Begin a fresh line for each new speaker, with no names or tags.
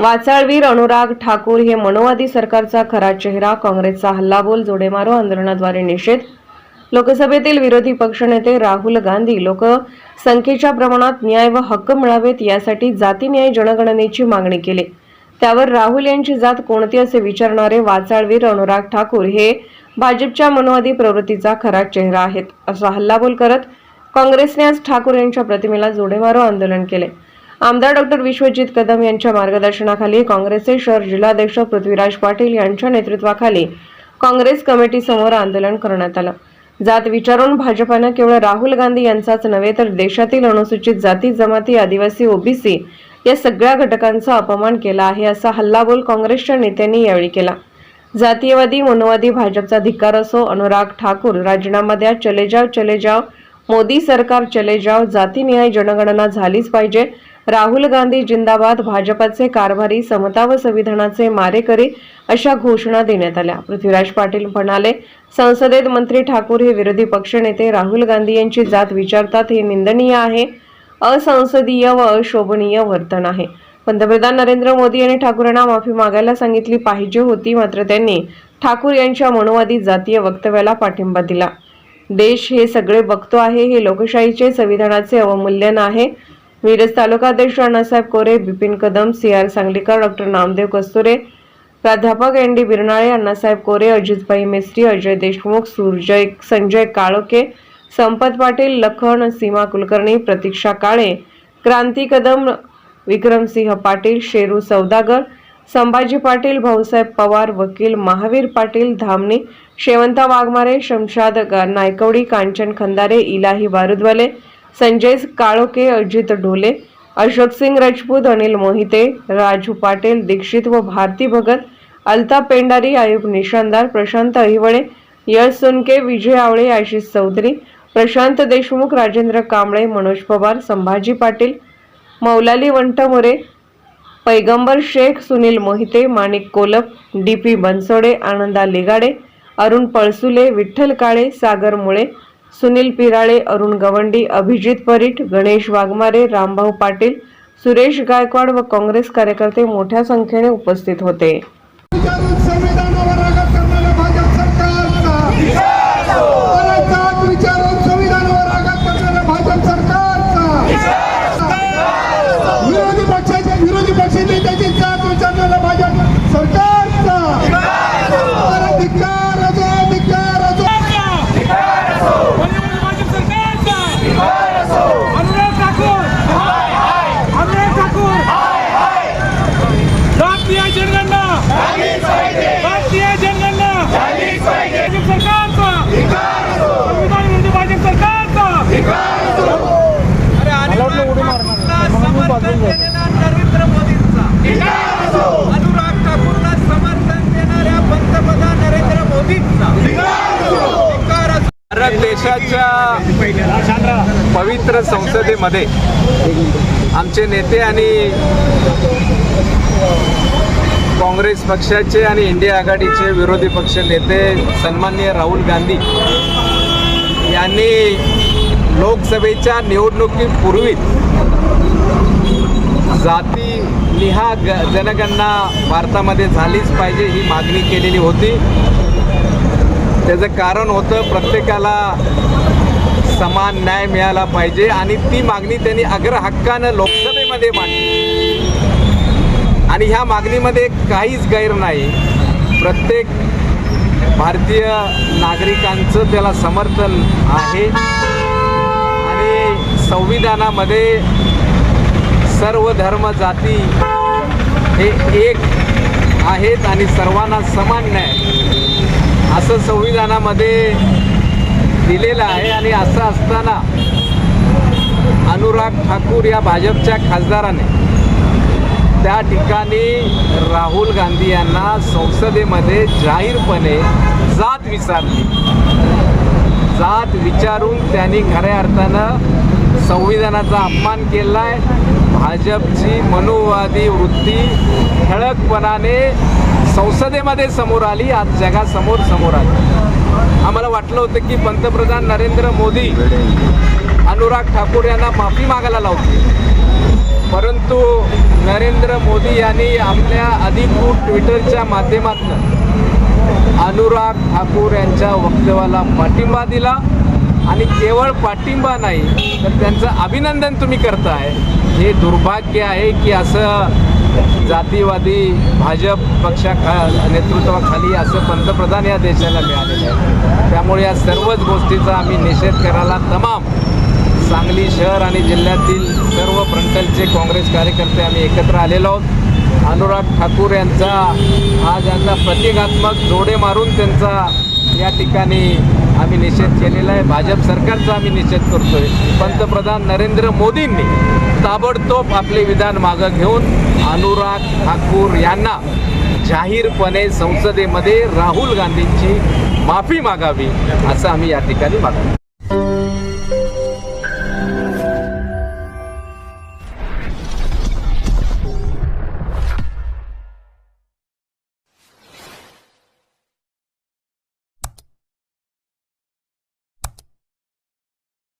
वाचाळवीर अनुराग ठाकूर हे मनोवादी सरकारचा खरा चेहरा काँग्रेसचा हल्लाबोल जोडेमारो आंदोलनाद्वारे निषेध. लोकसभेतील विरोधी पक्षनेते राहुल गांधी लोक संख्येच्या प्रमाणात न्याय व हक्क मिळावेत यासाठी जातीन्याय जनगणनेची मागणी केली. त्यावर राहुल यांची जात कोणती असे विचारणारे वाचाळवीर अनुराग ठाकूर हे भाजपच्या मनोवादी प्रवृत्तीचा खरा चेहरा आहेत असा हल्लाबोल करत काँग्रेसने आज ठाकूर यांच्या प्रतिमेला जोडेमारो आंदोलन केले. आमदार डॉक्टर विश्वजित कदम यांच्या मार्गदर्शनाखाली काँग्रेसचे शहर जिल्हाध्यक्ष पृथ्वीराज पाटील यांच्या नेतृत्वाखाली काँग्रेस कमिटी समोर आंदोलन करण्यात आलं. जात विचारून भाजपानं केवळ राहुल गांधी यांचाच नव्हे तर देशातील अनुसूचित जाती जमाती आदिवासी ओबीसी या सगळ्या घटकांचा अपमान केला आहे असा हल्लाबोल काँग्रेसच्या नेत्यांनी यावेळी केला. जातीयवादी मनोवादी भाजपचा धिक्कार असो अनुराग ठाकूर राजीनामा द्या चले जाव चले जाव मोदी सरकार चले जाव जातीनिहाय जनगणना झालीच पाहिजे राहुल गांधी जिंदाबाद भाजपाचे कारभारी समता व संविधानाचे मारेकरी अशा घोषणा देण्यात आल्या. पृथ्वीराज पाटील म्हणाले संसदेत मंत्री ठाकूर हे विरोधी पक्षनेते राहुल गांधी यांची जात विचारतात हे निंदनीय आहे असंसदीय व अशोभनीय वर्तन आहे. पंतप्रधान नरेंद्र मोदी यांनी ठाकूरांना माफी मागायला सांगितली पाहिजे होती मात्र त्यांनी ठाकूर यांच्या मनोवादी जातीय वक्तव्याला पाठिंबा दिला. देश हे सगळे बघतो आहे हे लोकशाहीचे संविधानाचे अवमूल्यन आहे मिरज तालुकाध्यक्ष Annasaheb Kore Bipin Kadam C R Sanglikar doctor Namdev Kasture प्राध्यापक एन डी बिरनाळे अण्णासाहेब कोरे अजितभाई मेस्त्री अजय देशमुख सुरजय संजय काळोके संपत पाटील लखन सीमा कुलकर्णी प्रतीक्षा काळे क्रांती कदम विक्रमसिंह पाटील शेरू सौदागर संभाजी पाटील भाऊसाहेब पवार वकील महावीर पाटील धामणी शेवंता वाघमारे शमशाद नायकवडी कांचन खंदारे इलाही बारुदवाले संजय काळोके अजित ढोले अशोक सिंग राजपूत अनिल मोहिते राजू पाटील दीक्षित व भारती भगत अल्ता पेंडारी आयुब निशानदार प्रशांत अहिवळे यश सोनके विजय आवळे आशिष चौधरी प्रशांत देशमुख राजेंद्र कांबळे मनोज पवार संभाजी पाटील मौलाली वंटमोरे पैगंबर शेख सुनील मोहिते माणिक कोलप डी पी बनसोडे आनंदा लिगाडे अरुण पळसुले विठ्ठल काळे सागर मुळे सुनील पिराळे अरुण गवंडी अभिजित परीट गणेश वाघमारे रामभाऊ पाटील सुरेश गायकवाड व काँग्रेस कार्यकर्ते मोठ्या संख्येने उपस्थित होते
विचारून संविधानावर आघात करणाऱ्या भाजप सरकारचा परत जात विचारून संविधानावर आघात करणाऱ्या भाजप सरकारचा विरोधी पक्षाच्या विरोधी पक्ष नेत्याची जात विचारणाऱ्या भाजप सरकारचा परत धिक्कार असो धिक्कार असो
भाजप सरकारचा अनुराग ठाकूर अनुराग ठाकूर राष्ट्रीय राष्ट्रीय जनगणना. भाजप सरकारचा. संविधान विरोधी भाजप सरकारचा.
समर्थन देणारा नरेंद्र मोदींचा. अनुराग ठाकूरला समर्थन देणाऱ्या पंतप्रधान नरेंद्र मोदींचा. भारत देशाच्या पवित्र संसदेमध्ये आमचे नेते आणि काँग्रेस पक्षाचे आणि इंडिया आघाडीचे विरोधी पक्ष नेते सन्माननीय राहुल गांधी यांनी लोकसभेच्या निवडणुकीपूर्वी जाती निहा ग जनगणना भारतामध्ये झालीच पाहिजे ही मागणी केलेली होती. त्याचं कारण होतं प्रत्येकाला समान न्याय मिळाला पाहिजे आणि ती मागणी त्यांनी अग्रहक्कानं लोकसभेमध्ये मांडली. आणि ह्या मागणीमध्ये काहीच गैर नाही. प्रत्येक भारतीय नागरिकांचं त्याला समर्थन आहे. आणि संविधानामध्ये सर्व धर्म जाती हे एक आहेत आणि सर्वांना समान न्याय. असं संविधानामध्ये दिलेलं आहे आणि असं असताना अनुराग ठाकूर या भाजपच्या खासदाराने त्या ठिकाणी राहुल गांधी यांना संसदेमध्ये जाहीरपणे जात विचारली. जात विचारून त्यांनी खऱ्या अर्थानं संविधानाचा अपमान केला आहे भाजपची मनोवादी वृत्ती ठळकपणाने संसदेमध्ये समोर आली आज जगासमोर समोर आली. आम्हाला वाटलं होतं की पंतप्रधान नरेंद्र मोदी अनुराग ठाकूर यांना माफी मागायला लावते परंतु नरेंद्र मोदी यांनी आपल्या अधिकृत ट्विटरच्या माध्यमातून अनुराग ठाकूर यांच्या वक्तव्याला पाठिंबा दिला. आणि केवळ पाठिंबा नाही तर त्यांचं अभिनंदन तुम्ही करताय. हे दुर्भाग्य आहे की असं जातीवादी भाजप पक्षाखा नेतृत्वाखाली असं पंतप्रधान या देशाला मिळालेलं आहे. त्यामुळे या सर्वच गोष्टीचा आम्ही निषेध करायला तमाम सांगली शहर आणि जिल्ह्यातील सर्व फ्रंटलचे काँग्रेस कार्यकर्ते आम्ही एकत्र आलेलो आहोत. अनुराग ठाकूर यांचा हा ज्यांचा प्रतिकात्मक जोडे मारून त्यांचा या ठिकाणी आम्ही निषेध केलेला आहे. भाजप सरकारचा आम्ही निषेध करतोय. पंतप्रधान नरेंद्र मोदींनी ताबडतोब आपले विधान मागं घेऊन अनुराग ठाकूर यांना जाहीरपणे संसदेमध्ये राहुल गांधींची माफी मागावी असं आम्ही या ठिकाणी मागतो